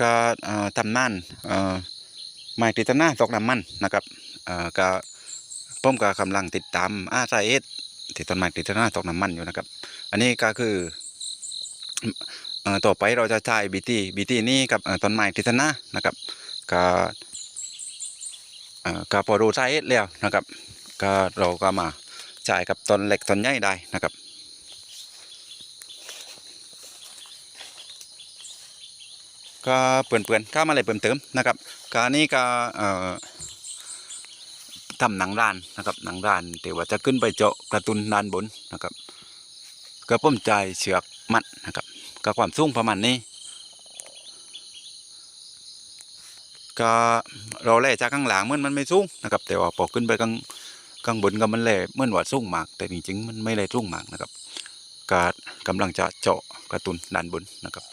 ก็ตำนานเอ่อไม้กฤษณาตกน้ำมันนะครับเอ่อก็ผมก็กำลังติดตามอาสาเอสที่ต้นไม้กฤษณาตกน้ำมันอยู่นะครับ อันนี้ก็คือต่อไปเราจะใช้บีทีบีทีนี้กับเอ่อต้นไม้กฤษณานะครับก็ก็พอรู้สาเหตุแล้วนะครับ ก็เราก็มาจ่ายกับต้นเล็กต้นใหญ่ได้นะครับ ก็เปื่อนๆข้ามาอะไรเพิ่มเติมนะครับการนี้ก็เอ่อทำหนังร้านนะครับหนังร้านแต่ว่าจะขึ้นไปเจาะกระตุนด้านบนนะครับก็ป้มใจเชือกมัดนะครับก็ความสูงประมาณนี้ก็เราแล่จากข้างหลังมันมันไม่สูงนะครับแต่ว่าพอขึ้นไปข้างข้างบนก็มันแล่เมื่อว่าสูงมาก แต่จริงๆมันไม่ได้สูงมากนะครับก็กำลังจะเจาะกระตุนด้านบนนะครับ